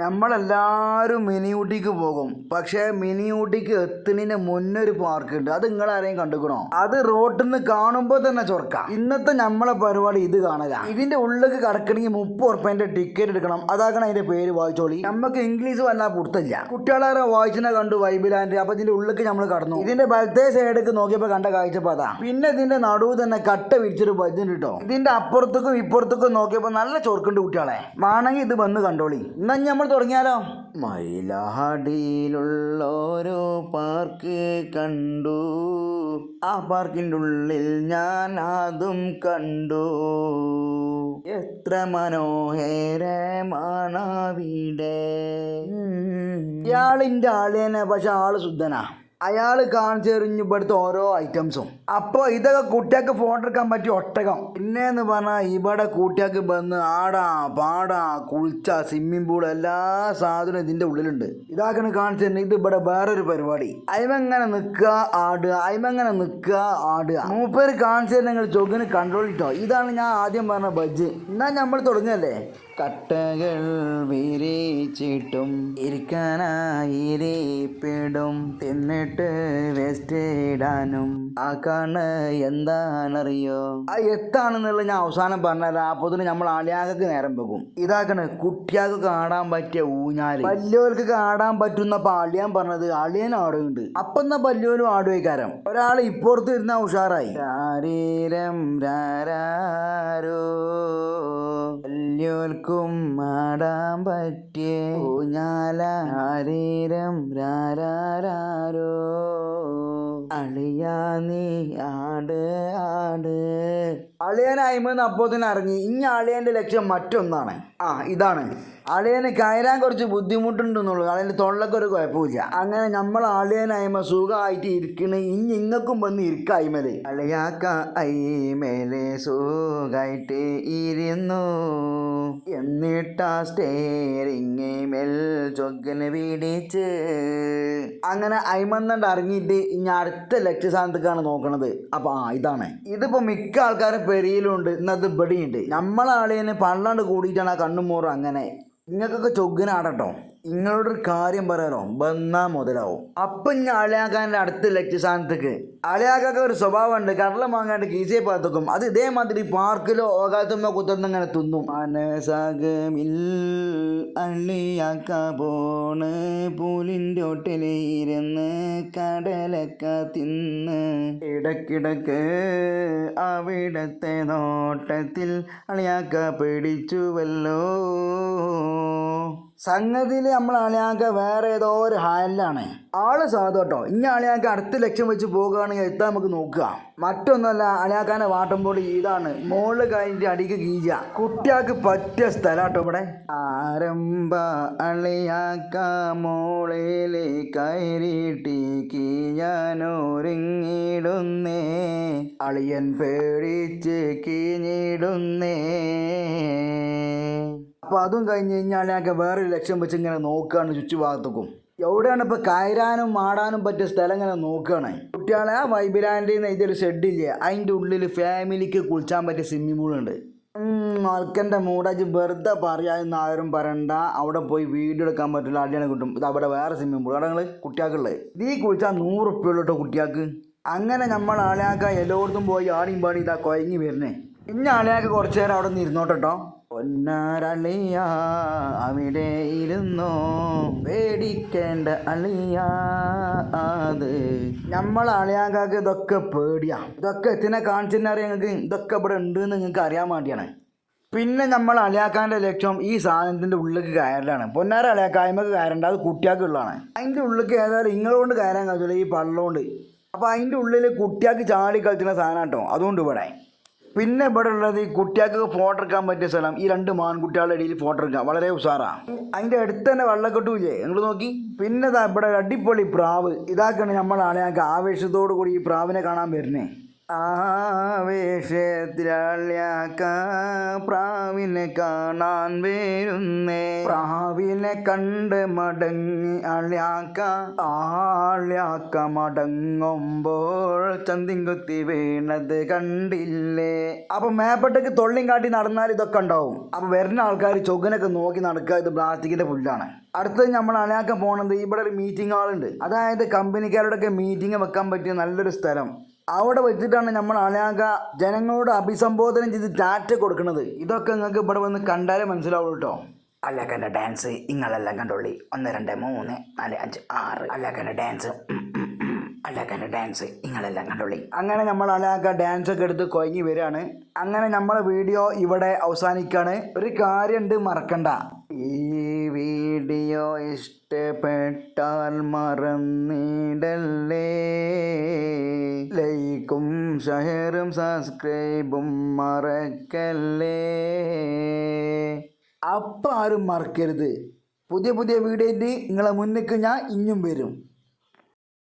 നമ്മളെല്ലാവരും മിനി ഊട്ടിക്ക് പോകും. പക്ഷേ മിനി ഊട്ടിക്ക് എത്തുന്നതിന് മുന്നേ ഒരു പാർക്ക് ഉണ്ട് അത് നിങ്ങൾ ആരെയും കണ്ടുക്കണോ? അത് റോട്ടിൽ നിന്ന് കാണുമ്പോൾ തന്നെ ചൊർക്കാം ഇന്നത്തെ നമ്മളെ പരിപാടി ഇത് കാണല. ഇതിന്റെ ഉള്ളിലേക്ക് കടക്കണമെങ്കിൽ മുപ്പത് ഉറുപ്പ്യന്റെ ടിക്കറ്റ് എടുക്കണം. അതാക്കണം അതിന്റെ പേര് വായിച്ചോളി. നമുക്ക് ഇംഗ്ലീഷ് വല്ലാ പുറത്തില്ല കുട്ടികളെ വായിച്ചിനെ കണ്ടു വൈബിലാൻഡ് അപ്പൊ ഇതിന്റെ ഉള്ളിലേക്ക് നമ്മൾ കടന്നു. ഇതിന്റെ വലത്തേ സൈഡിലേക്ക് നോക്കിയപ്പോൾ കണ്ട കാഴ്ചപ്പോ അതാ. പിന്നെ ഇതിന്റെ നടുവ് തന്നെ കട്ട വിരിച്ചൊരു ബജ്ജുണ്ട് കേട്ടോ ഇതിന്റെ അപ്പുറത്തേക്കും ഇപ്പുറത്തേക്കും നോക്കിയപ്പോൾ നല്ല ചൊർക്കുണ്ട് കുട്ടികളെ. വേണമെങ്കിൽ ഇത് വന്ന് കണ്ടോളി. എന്നാൽ നമ്മൾ തുടങ്ങിയാലോ? മയിലാടിയിലുള്ളോരോ പാർക്ക് കണ്ടു. ആ പാർക്കിന്റെ ഉള്ളിൽ ഞാൻ അതും കണ്ടു. എത്ര മനോഹരമാണവിടെ ഇയാളിന്റെ ആളേനെ പക്ഷെ ആൾ ശുദ്ധനാ. അയാൾ കാണിച്ചെറിഞ്ഞു ഇവിടുത്തെ ഓരോ ഐറ്റംസും അപ്പോൾ ഇതൊക്കെ കുട്ടികൾക്ക് ഫോട്ടോ എടുക്കാൻ പറ്റിയ ഒട്ടകം. പിന്നെയെന്ന് പറഞ്ഞാൽ ഇവിടെ കുട്ടികൾക്ക് വന്ന് ആടാ പാടാ കുളിച്ച സ്വിമ്മിംഗ് പൂൾ എല്ലാ സാധനവും ഇതിന്റെ ഉള്ളിലുണ്ട്. ഇതാക്കണ തന്നെ ഇത് ഇവിടെ വേറൊരു പരിപാടി. അയിമെങ്ങനെ നിൽക്കുക ആടുക അയിമെങ്ങനെ നിൽക്കുക ആടുക മൂപ്പേര് കാണിച്ചു നിങ്ങൾ ചൊഗിന് കൺട്രോൾ ഇട്ടോ? ഇതാണ് ഞാൻ ആദ്യം പറഞ്ഞ ബജ്ജ് എന്നാൽ നമ്മൾ തുടങ്ങല്ലേ? കട്ടകൾ വിരിച്ചിട്ടും ഇരിക്കാനായിരിപ്പിടും തിന്നിട്ട് വേസ്റ്റ് ഇടാനും ആ കണ്ണ് എന്താണറിയോ ആ എത്താണെന്നുള്ള ഞാൻ അവസാനം പറഞ്ഞാൽ അപ്പൊ നമ്മൾ ആളിയാകക്ക് നേരം വെക്കും. ഇതാക്കണ് കുട്ടിയാൾക്ക് കാണാൻ പറ്റിയ ഊഞ്ഞാൽ വല്യോർക്ക് കാണാൻ പറ്റുന്ന പാളിയാൻ പറഞ്ഞത് അളിയൻ ആടുന്നുണ്ട് അപ്പൊ എന്നാ വല്യോലും ആടുവയ്ക്കാരം ഒരാൾ ഇപ്പുറത്ത് ഇരുന്ന ഉഷാറായി. ശാരീരം രാരോ വല്യോൽക്കും ആടാൻ പറ്റിയ ഊഞ്ഞാല ആരീരം രാരോ അളിയാ നീ ആട് ആട്. അളിയനായ്മെന്ന് അപ്പോൾ തന്നെ ഇറങ്ങി ഇനി അളിയന്റെ ലക്ഷ്യം മറ്റൊന്നാണ്. ആ ഇതാണ്. അളിയന് കയറാൻ കുറച്ച് ബുദ്ധിമുട്ടുണ്ടെന്നുള്ളൂ. അളിയന്റെ തൊള്ളക്ക് ഒരു കുഴപ്പമില്ല അങ്ങനെ നമ്മൾ അളിയനായ്മ സുഖമായിട്ട് ഇരിക്കണ. ഇനി ഇങ്ങക്കും വന്ന് ഇരിക്കായ്മൽ. അളിയാക്ക അയ്മേലെ സുഖമായിട്ട് ഇരുന്നു. എന്നിട്ടാ സ്റ്റേറിങ് മെൽ ചൊക്കന് പിടിച്ച്. അങ്ങനെ അയ്മന്നണ്ട് ഇറങ്ങിയിട്ട് ഇനി അടുത്ത ലക്ഷ്യസ്ഥാനത്തേക്കാണ് നോക്കണത്. അപ്പൊ ആ ഇതാണ്. ഇതിപ്പോ മിക്ക ആൾക്കാരും പെരിയിലുണ്ട്. ഇന്നത് ഇവിടെയുണ്ട് നമ്മളാളിനെ പള്ളാണ്ട് കൂടിയിട്ടാണ് ആ കണ്ണും മോറും അങ്ങനെ. നിങ്ങൾക്കൊക്കെ ചൊഗ്ഗനാടട്ടോ. നിങ്ങളോടൊരു കാര്യം പറയാനോ? വന്നാ മുതലാവും. അപ്പം ഞാൻ അളിയാക്കാന്റെ അടുത്ത ലക്ഷ്യ സ്ഥാനത്തേക്ക് അളിയാക്കൊക്കെ ഒരു സ്വഭാവമുണ്ട്. കടല മാങ്ങാണ്ട് കീസയെ പാത്തക്കും അത് ഇതേമാതിരി പാർക്കിലോ ഓകാത്തുമ്മ കുത്തുന്നിങ്ങനെ തിന്നും. മനസാകമിൽ അള്ളിയാക്ക പോണ്. പൂലിന്റെ ഒട്ടിലിരുന്ന് കടലക്ക തിന്ന്. ഇടക്കിടക്ക് അവിടത്തെ നോട്ടത്തിൽ അളിയാക്ക പിടിച്ചുവല്ലോ. സംഗതിയിൽ നമ്മൾ അളിയാക്ക വേറെ ഏതോ ഒരു ഹാലിലാണ് ആൾ സാധോട്ടോ ഇനി അളിയാക്ക അടുത്ത ലക്ഷ്യം വെച്ച് പോകുകയാണെങ്കിൽ എത്താൻ നമുക്ക് നോക്കുക. മറ്റൊന്നല്ല അളിയാക്കാന്റെ വാട്ടുമ്പോൾ ഇതാണ്. മോൾ കഴിഞ്ഞിട്ട് അടിക്ക് ഗീജ കുട്ടിയാക്ക് പറ്റിയ സ്ഥലം കേട്ടോ ഇവിടെ. ആരംഭ അളിയാക്ക മോളിലെ കയറിയിട്ട് കീഞ്ഞാനൊരുങ്ങിടുന്നേ അളിയൻ പേടിച്ച് കീഞ്ഞിടുന്നേ അപ്പോൾ അതും കഴിഞ്ഞ് കഴിഞ്ഞാൽ ഞങ്ങൾക്ക് വേറൊരു ലക്ഷ്യം വെച്ച് ഇങ്ങനെ നോക്കുകയാണ് ചുറ്റുഭാഗത്തേക്കും. എവിടെയാണ് ഇപ്പോൾ കയറാനും ആടാനും പറ്റിയ സ്ഥലം ഇങ്ങനെ നോക്കുകയാണ് കുട്ടികളെ ആ വൈബിലാൻഡിൽ നിന്ന് ഇതൊരു ഷെഡില്ലേ അതിന്റെ ഉള്ളിൽ ഫാമിലിക്ക് കുളിച്ചാൻ പറ്റിയ സ്വിമ്മിംഗ് പൂളുണ്ട് മൽക്കന്റെ മൂടാജ് വെറുതെ പറയാമെന്ന് ആരും പറയണ്ട. അവിടെ പോയി വീഡിയോ എടുക്കാൻ പറ്റില്ല അടിയാണ് കിട്ടും. ഇത് അവിടെ വേറെ സ്വിമ്മിംഗ് പൂൾ അവിടെ നിങ്ങൾ കുട്ടികൾക്കുള്ളത്. നീ കുളിച്ചാൽ നൂറ് ഉറുപ്പ്യ കേട്ടോ അങ്ങനെ നമ്മൾ ആളെയാക്കാൻ എല്ലായിടത്തും പോയി ആടിയും പാടി ഇതാ കുഴങ്ങി വരുന്നേ. ഇന്ന ആളെയാക്ക കുറച്ചു നേരം അവിടെ നിന്ന് ഇരുന്നോട്ടോ പൊന്നാരളിയ അവിടെ ഇരുന്നോ? പേടിക്കേണ്ട അളിയ അത്. നമ്മൾ അളിയാക്കാക്ക് ഇതൊക്കെ പേടിയാ. ഇതൊക്കെ എത്തിനെ കാണിച്ചിട്ടറിയാം ഞങ്ങൾക്ക് ഇതൊക്കെ ഇവിടെ ഉണ്ട് എന്ന് നിങ്ങൾക്ക് അറിയാൻ വേണ്ടിയാണ്. പിന്നെ നമ്മൾ അളിയാക്കാന്റെ ലക്ഷ്യം ഈ സാധനത്തിന്റെ ഉള്ളിലേക്ക് കയറലാണ്. പൊന്നാര അളിയാക്കായ്മക്ക് കയറേണ്ട അത് കുട്ടിയാക്കുള്ളതാണ് അതിന്റെ ഉള്ളിലേക്ക് ഏതായാലും ഇങ്ങളോണ്ട് കയറാൻ കഴിയില്ല ഈ പള്ളം കൊണ്ട്. അപ്പോൾ അതിന്റെ ഉള്ളിൽ കുട്ടിയാക്ക് ചാടി കളിച്ചുള്ള സാധനം കേട്ടോ അതുകൊണ്ട് ഇവിടെ. പിന്നെ ഇവിടെ ഉള്ളത് ഈ കുട്ടികൾക്ക് ഫോട്ടോ എടുക്കാൻ പറ്റിയ സ്ഥലം. ഈ രണ്ട് മാൻകുട്ടികളുടെ ഇടയിൽ ഫോട്ടോ എടുക്കാം. വളരെ ഉഷാറാണ് അതിന്റെ അടുത്ത് തന്നെ വെള്ളക്കെട്ടൂല്ലേ നിങ്ങൾ നോക്കി. പിന്നെ ഇവിടെ അടിപൊളി പ്രാവ്. ഇതാക്കാണ് നമ്മളാണ് ഞങ്ങൾക്ക് ആവേശത്തോടു കൂടി ഈ പ്രാവിനെ കാണാൻ വരുന്നേ. പ്രാവിനെ കാണാൻ വരുന്നേ. പ്രാവിനെ കണ്ട് മടങ്ങി അള്യാക്ക. ആള്യാക്ക മടങ്ങുമ്പോൾ ചന്തിങ്കുത്തി വീണത് കണ്ടില്ലേ. അപ്പൊ മേപ്പട്ടക്ക് തൊള്ളിയും കാട്ടി നടന്നാൽ ഇതൊക്കെ ഉണ്ടാവും. അപ്പൊ വരുന്ന ആൾക്കാർ ചൊഗനൊക്കെ നോക്കി നടക്കുക ഇത് പ്ലാസ്റ്റിക്കിന്റെ പുല്ലാണ്. അടുത്തത് നമ്മൾ അളയാക്കാൻ പോണത് ഇവിടെ ഒരു മീറ്റിംഗ് ഹാളുണ്ട് അതായത് കമ്പനിക്കാരോടൊക്കെ മീറ്റിംഗ് വെക്കാൻ പറ്റിയ നല്ലൊരു സ്ഥലം. അവിടെ വെച്ചിട്ടാണ് നമ്മൾ അളയാക ജനങ്ങളോട് അഭിസംബോധന ചെയ്ത് ചാറ്റ് കൊടുക്കുന്നത്. ഇതൊക്കെ നിങ്ങൾക്ക് ഇവിടെ വന്ന് കണ്ടാലേ മനസ്സിലാവുള്ളൂ കേട്ടോ അല്ലാക്കന്റെ ഡാൻസ് ഇങ്ങളെല്ലാം കണ്ടോളി. ഒന്ന് രണ്ട് മൂന്ന് നാല് അഞ്ച് ആറ്. അല്ലാക്കന്റെ ഡാൻസ് അല്ലാക്കന്റെ ഡാൻസ് ഇങ്ങളെല്ലാം കണ്ടോളി. അങ്ങനെ നമ്മൾ അലാക്ക ഡാൻസ് ഒക്കെ എടുത്ത് കുഴങ്ങി വരികയാണ് അങ്ങനെ നമ്മളെ വീഡിയോ ഇവിടെ അവസാനിക്കുകയാണ് ഒരു കാര്യമുണ്ട് മറക്കണ്ട. ഈ വീഡിയോ ഇഷ്ടപ്പെട്ടാൽ മറന്നിടല്ലേ? ലൈക്കും ഷെയറും സബ്സ്ക്രൈബും മറക്കല്ലേ? അപ്പം ആരും മറക്കരുത്. പുതിയ പുതിയ വീഡിയോ നിങ്ങളെ മുന്നിലേക്ക് ഞാൻ ഇഞ്ഞും വരും.